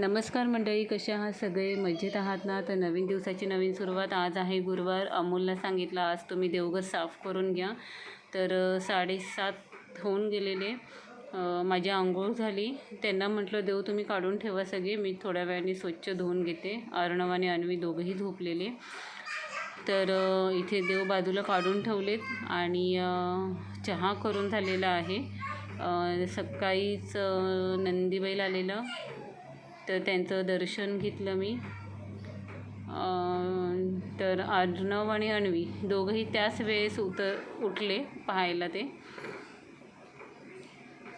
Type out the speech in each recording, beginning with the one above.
नमस्कार मंडळी कशा आहात सगळे? मजेत आहात ना? तर नवीन दिवसाची नवीन सुरुवात आज आहे गुरुवार. अमोलला सांगितलं आज तुम्ही देवघर साफ करून घ्या. तर साडेसात होऊन गेलेले. माझी आंघोळ झाली. त्यांना म्हटलं देव तुम्ही काढून ठेवा सगळे. मी थोड्या वेळाने स्वच्छ धुवून घेते. अर्णव आणि अन्वी दोघंही झोपलेले. तर इथे देव बाजूला काढून ठेवलेत आणि चहा करून झालेला आहे. सकाळीच नंदीबाईल नंदीबैल आलेलं. तर त्यांचं दर्शन घेतलं मी. तर अर्णव आणि अण्वी दोघंही त्याच वेळेस उत उठले पाहायला ते.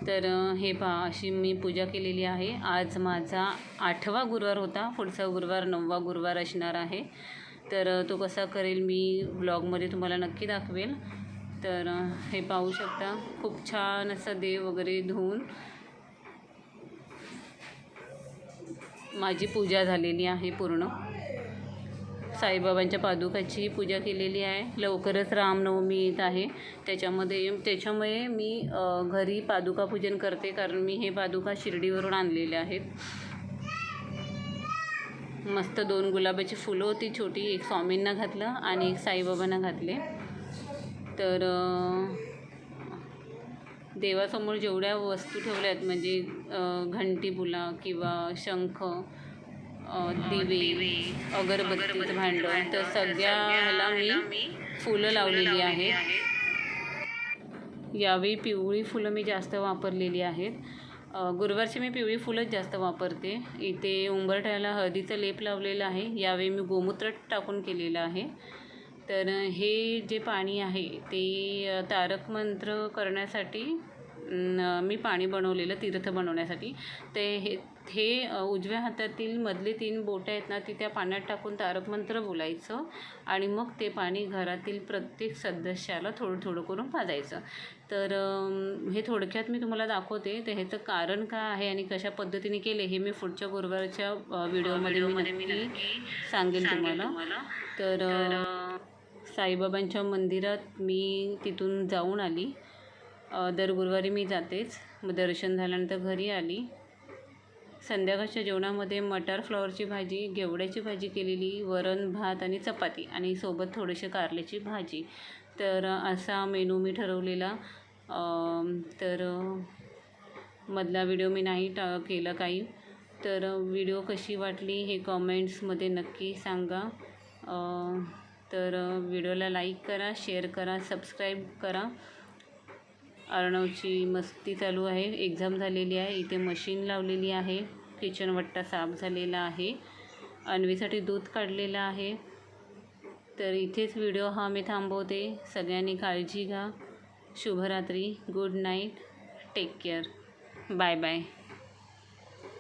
तर हे पहा अशी मी पूजा केलेली आहे. आज माझा आठवा गुरुवार होता. पुढचा गुरुवार नववा गुरुवार असणार आहे. तर तो कसा करेल मी ब्लॉगमध्ये तुम्हाला नक्की दाखवेल. तर हे पाहू शकता. खूप छान असं देव वगैरे धुवून माझी पूजा झालेली आहे पूर्ण. साईबाबांच्या पादुकाची पूजा केलेली आहे. लवकरच रामनवमी येत आहे. त्याच्यामध्ये त्याच्यामुळे मी घरी पादुका पूजन करते कारण मी हे पादुका शिर्डीवरून आणलेले आहेत. मस्त दोन गुलाबाची फुलं होती छोटी एक स्वामींना घातलं आणि एक साईबाबांना घातले. तर देवासमोर जेवढ्या वस्तू ठेवल्या आहेत म्हणजे घंटी बुला किंवा शंख दिवे अगरबत्तीचं भांडं तर सगळ्या ह्याला मी फुलं लावलेली आहेत. यावेळी पिवळी फुलं मी जास्त वापरलेली आहेत. गुरुवारची मी पिवळी फुलंच जास्त वापरते. इथे उंबरठ्याला हळदीचं लेप लावलेलं आहे. यावेळी मी गोमूत्र टाकून केलेलं आहे. तर हे जे पाणी आहे ते तारक मंत्र करण्यासाठी मी पाणी बनवलेलं तीर्थ बनवण्यासाठी. ते हे हे उजव्या हातातील मधले तीन बोटं आहेत ना ती त्या पाण्यात टाकून तारक मंत्र बोलायचं आणि मग ते पाणी घरातील प्रत्येक सदस्याला थोडं थोडं करून पाजायचं. तर हे थोडक्यात मी तुम्हाला दाखवते. तर ह्याचं कारण काय आहे आणि कशा पद्धतीने केले हे मी पुढच्या गुरुवारच्या व्हिडिओमध्ये मी नक्की सांगेन तुम्हाला. तर साईबाबांच्या मंदिरात मी तिथून जाऊन आली. दर गुरुवारी मी जातेच. मग दर्शन झाल्यानंतर घरी आली. संध्याकाळच्या जेवणामध्ये मटार फ्लॉवरची भाजी घेवड्याची भाजी केलेली वरण भात आणि चपाती आणि सोबत थोडेसे कारल्याची भाजी. तर असा मेनू मी ठरवलेला. तर मधला व्हिडिओ मी नाही टा केला काही. तर व्हिडिओ कशी वाटली हे कॉमेंट्समध्ये नक्की सांगा. तर व्हिडिओला लाईक करा शेअर करा सबस्क्राईब करा. अर्णवची मस्ती चालू आहे. एक्झाम झालेली आहे. इथे मशीन लावलेली आहे. किचन वट्टा साफ झालेला आहे. अन्वीसाठी दूध काढलेलं आहे. तर इथेच व्हिडिओ हा मी थांबवते. सगळ्यांनी काळजी घ्या. शुभरात्री. Good night take care bye bye